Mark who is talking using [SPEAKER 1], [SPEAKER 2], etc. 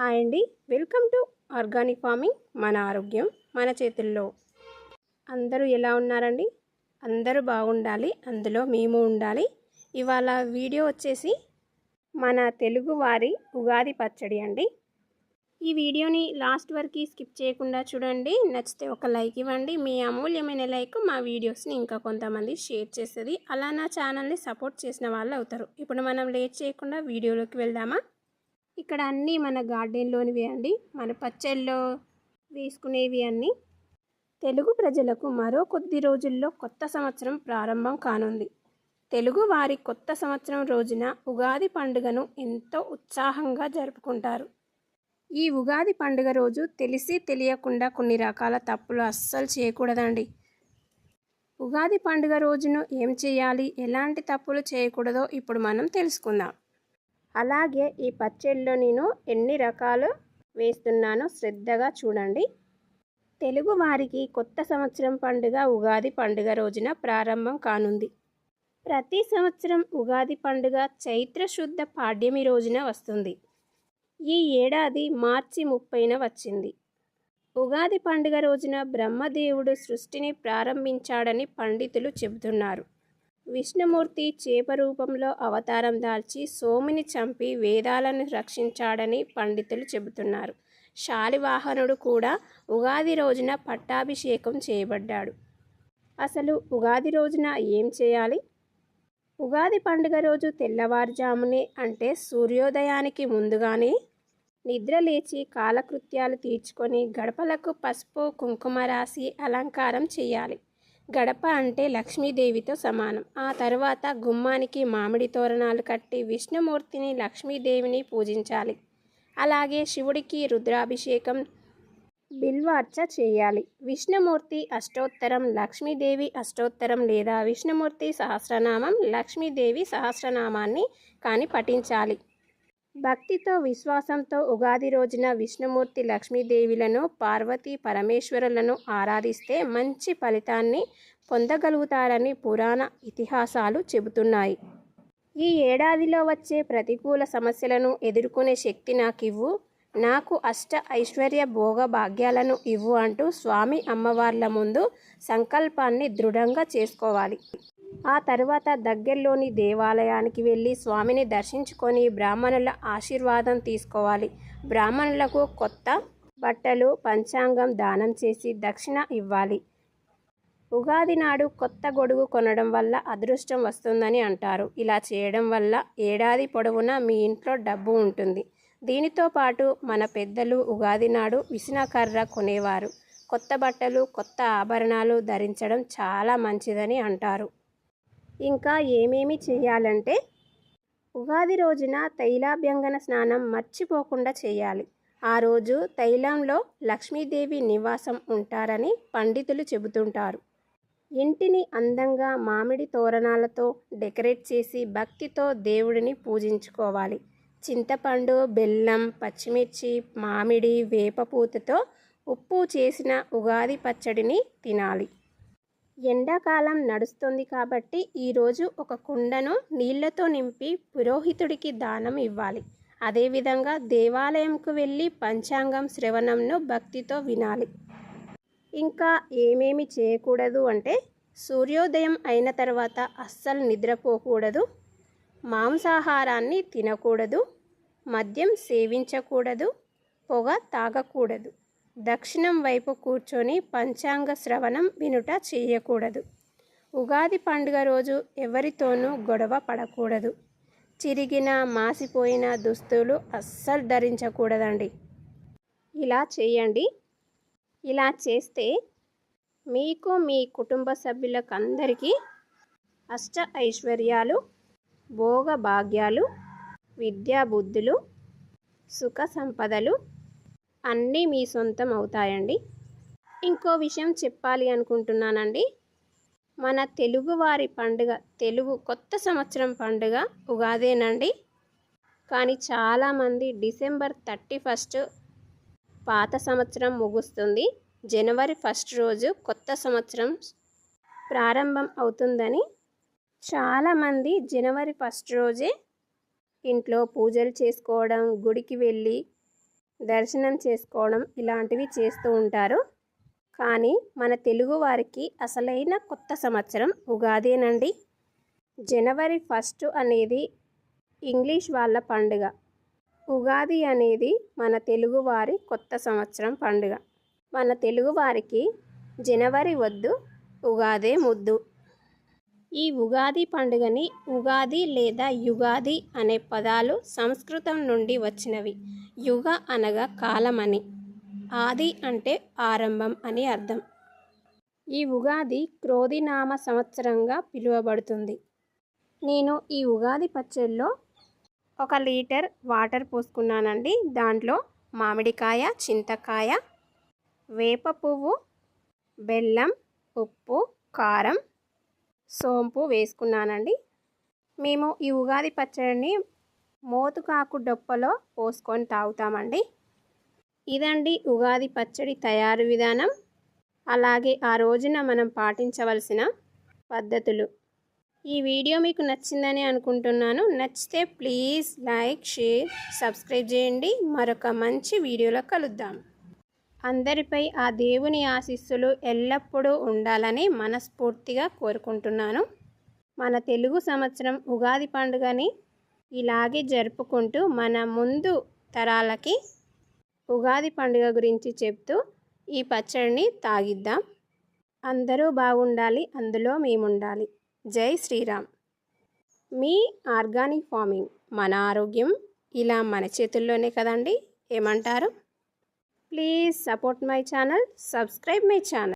[SPEAKER 1] Hi అండి. Welcome to organic farming మన ఆరోగ్యం మన చేతుల్లో. అందరూ ఎలా ఉన్నారండి? అందరూ బాగుండాలి అందులో మేము ఉండాలి. ఇవాళ వీడియో వచ్చేసి మన తెలుగు వారి ఉగాది పచ్చడి అండి. ఈ వీడియోని లాస్ట్ వరకు స్కిప్ చేయకుండా చూడండి. నచ్చితే ఒక లైక్ ఇవ్వండి. మీ అమూల్యమైన లైక్ మా వీడియోస్ని ఇంకా కొంతమంది షేర్ చేస్తుంది అలా నా ఛానల్ని సపోర్ట్ చేసిన వాళ్ళు అవుతారు. ఇప్పుడు మనం లేట్ చేయకుండా వీడియోలోకి వెళ్దామా? ఇక్కడ అన్నీ మన గార్డెన్లోనివి అండి. మన పచ్చళ్ళలో వేసుకునేవి అన్నీ. తెలుగు ప్రజలకు మరో కొద్ది రోజుల్లో కొత్త సంవత్సరం ప్రారంభం కానుంది. తెలుగు వారి కొత్త సంవత్సరం రోజున ఉగాది పండుగను ఎంతో ఉత్సాహంగా జరుపుకుంటారు. ఈ ఉగాది పండుగ రోజు తెలిసి తెలియకుండా కొన్ని రకాల తప్పులు అస్సలు చేయకూడదండి. ఉగాది పండుగ రోజును ఏం చేయాలి? ఎలాంటి తప్పులు చేయకూడదో ఇప్పుడు మనం తెలుసుకుందాం. అలాగే ఈ పచ్చడిలో నేను ఎన్ని రకాలు వేస్తున్నానో శ్రద్ధగా చూడండి. తెలుగు వారికి కొత్త సంవత్సరం పండుగ ఉగాది పండుగ రోజున ప్రారంభం కానుంది. ప్రతి సంవత్సరం ఉగాది పండుగ చైత్ర శుద్ధ పాడ్యమి రోజున వస్తుంది. ఈ ఏడాది మార్చి ముప్పైన వచ్చింది. ఉగాది పండుగ రోజున బ్రహ్మదేవుడు సృష్టిని ప్రారంభించాడని పండితులు చెబుతున్నారు. విష్ణుమూర్తి చేప రూపంలో అవతారం దాల్చి సోమిని చంపి వేదాలను రక్షించాడని పండితులు చెబుతున్నారు. శాలివాహనుడు కూడా ఉగాది రోజున పట్టాభిషేకం చేయబడ్డాడు. అసలు ఉగాది రోజున ఏం చేయాలి? ఉగాది పండుగ రోజు తెల్లవారుజామునే అంటే సూర్యోదయానికి ముందుగానే నిద్ర లేచి కాలకృత్యాలు తీర్చుకొని గడపలకు పసుపు కుంకుమ రాసి అలంకారం చేయాలి. గడప అంటే లక్ష్మీదేవితో సమానం. ఆ తర్వాత గుమ్మానికి మామిడి తోరణాలు కట్టి విష్ణుమూర్తిని లక్ష్మీదేవిని పూజించాలి. అలాగే శివుడికి రుద్రాభిషేకం బిల్వార్చ చేయాలి. విష్ణుమూర్తి అష్టోత్తరం లక్ష్మీదేవి అష్టోత్తరం లేదా విష్ణుమూర్తి సహస్రనామం లక్ష్మీదేవి సహస్రనామాన్ని కానీ పఠించాలి. భక్తితో విశ్వాసంతో ఉగాది రోజున విష్ణుమూర్తి లక్ష్మీదేవిలను పార్వతీ పరమేశ్వరులను ఆరాధిస్తే మంచి ఫలితాన్ని పొందగలుగుతారని పురాణ ఇతిహాసాలు చెబుతున్నాయి. ఈ ఏడాదిలో వచ్చే ప్రతికూల సమస్యలను ఎదుర్కొనే శక్తి నాకు ఇవ్వు నాకు అష్ట ఐశ్వర్య భోగ భాగ్యాలను ఇవ్వు అంటూ స్వామి అమ్మవార్ల ముందు సంకల్పాన్ని దృఢంగా చేసుకోవాలి. ఆ తర్వాత దగ్గరలోని దేవాలయానికి వెళ్ళి స్వామిని దర్శించుకొని బ్రాహ్మణుల ఆశీర్వాదం తీసుకోవాలి. బ్రాహ్మణులకు కొత్త బట్టలు పంచాంగం దానం చేసి దక్షిణ ఇవ్వాలి. ఉగాది నాడు కొత్త గొడుగు కొనడం వల్ల అదృష్టం వస్తుందని అంటారు. ఇలా చేయడం వల్ల ఏడాది పొడవునా మీ ఇంట్లో డబ్బు ఉంటుంది. దీనితో పాటు మన పెద్దలు ఉగాది నాడు విసినకర్ర కొనేవారు. కొత్త బట్టలు కొత్త ఆభరణాలు ధరించడం చాలా మంచిదని అంటారు. ఇంకా ఏమేమి చేయాలంటే ఉగాది రోజున తైలాభ్యంగన స్నానం మర్చిపోకుండా చేయాలి. ఆ రోజు తైలంలో లక్ష్మీదేవి నివాసం ఉంటారని పండితులు చెబుతుంటారు. ఇంటిని అందంగా మామిడి తోరణాలతో డెకరేట్ చేసి భక్తితో దేవుడిని పూజించుకోవాలి. చింతపండు బెల్లం పచ్చిమిర్చి మామిడి వేపపూతతో ఉప్పు చేసిన ఉగాది పచ్చడిని తినాలి. ఎండాకాలం నడుస్తుంది కాబట్టి ఈరోజు ఒక కుండను నీళ్ళతో నింపి పురోహితుడికి దానం ఇవ్వాలి. అదేవిధంగా దేవాలయంకు వెళ్ళి పంచాంగం శ్రవణంను భక్తితో వినాలి. ఇంకా ఏమేమి చేయకూడదు అంటే సూర్యోదయం అయిన తర్వాత అస్సలు నిద్రపోకూడదు మాంసాహారాన్ని తినకూడదు మద్యం సేవించకూడదు పొగ తాగకూడదు. దక్షిణం వైపు కూర్చొని పంచాంగ శ్రవణం వినుట చేయకూడదు. ఉగాది పండుగ రోజు ఎవరితోనూ గొడవ పడకూడదు. చిరిగిన మాసిపోయిన దుస్తులు అస్సలు ధరించకూడదండి. ఇలా చేయండి. ఇలా చేస్తే మీకు మీ కుటుంబ సభ్యులకు అందరికీ అష్ట ఐశ్వర్యాలు భోగ భాగ్యాలు విద్యాబుద్ధులు సుఖ సంపదలు అన్నీ మీ సొంతం అవుతాయండి. ఇంకో విషయం చెప్పాలి అనుకుంటున్నానండి. మన తెలుగువారి పండుగ తెలుగు కొత్త సంవత్సరం పండుగ ఉగాదేనండి. కానీ చాలామంది డిసెంబర్ థర్టీ ఫస్ట్ పాత సంవత్సరం ముగుస్తుంది. జనవరి ఫస్ట్ రోజు కొత్త సంవత్సరం ప్రారంభం అవుతుందని చాలామంది జనవరి ఫస్ట్ రోజే ఇంట్లో పూజలు చేసుకోవడం గుడికి వెళ్ళి దర్శనం చేసుకోవడం ఇలాంటివి చేస్తూ ఉంటారు. కానీ మన తెలుగు వారికి అసలైన కొత్త సంవత్సరం ఉగాదేనండి. జనవరి ఫస్ట్ అనేది ఇంగ్లీష్ వాళ్ళ పండుగ. ఉగాది అనేది మన తెలుగువారి కొత్త సంవత్సరం పండుగ. మన తెలుగువారికి జనవరి వద్దు ఉగాదే ముద్దు. ఈ ఉగాది పండుగని ఉగాది లేదా యుగాది అనే పదాలు సంస్కృతం నుండి వచ్చినవి. యుగ అనగా కాలమని. ఆది అంటే ఆరంభం అని అర్థం. ఈ ఉగాది క్రోధినామ సంవత్సరంగా పిలువబడుతుంది. నేను ఈ ఉగాది పచ్చడిలో ఒక లీటర్ వాటర్ పోసుకున్నానండి. దాంట్లో మామిడికాయ చింతకాయ వేప పువ్వు బెల్లం ఉప్పు కారం సోంపు వేసుకున్నానండి. మేము ఈ ఉగాది పచ్చడిని మోతుకాకు డొప్పలో పోసుకొని తాగుతామండి. ఇదండి ఉగాది పచ్చడి తయారు విధానం. అలాగే ఆ రోజున మనం పాటించవలసిన పద్ధతులు. ఈ వీడియో మీకు నచ్చిందని అనుకుంటున్నాను. నచ్చితే ప్లీజ్ లైక్ షేర్ సబ్స్క్రైబ్ చేయండి. మరొక మంచి వీడియోలో కలుద్దాం. అందరిపై ఆ దేవుని ఆశీస్సులు ఎల్లప్పుడూ ఉండాలని మనస్ఫూర్తిగా కోరుకుంటున్నాను. మన తెలుగు సంవత్సరం ఉగాది పండుగని ఇలాగే జరుపుకుంటూ మన ముందు తరాలకి ఉగాది పండుగ గురించి చెప్తూ ఈ పచ్చడిని తాగిద్దాం. అందరూ బాగుండాలి అందులో మేముండాలి. జై శ్రీరామ్. మీ ఆర్గానిక్ ఫార్మింగ్ మన ఆరోగ్యం ఇలా మన చేతుల్లోనే కదండి? ఏమంటారు? Please support my channel subscribe my channel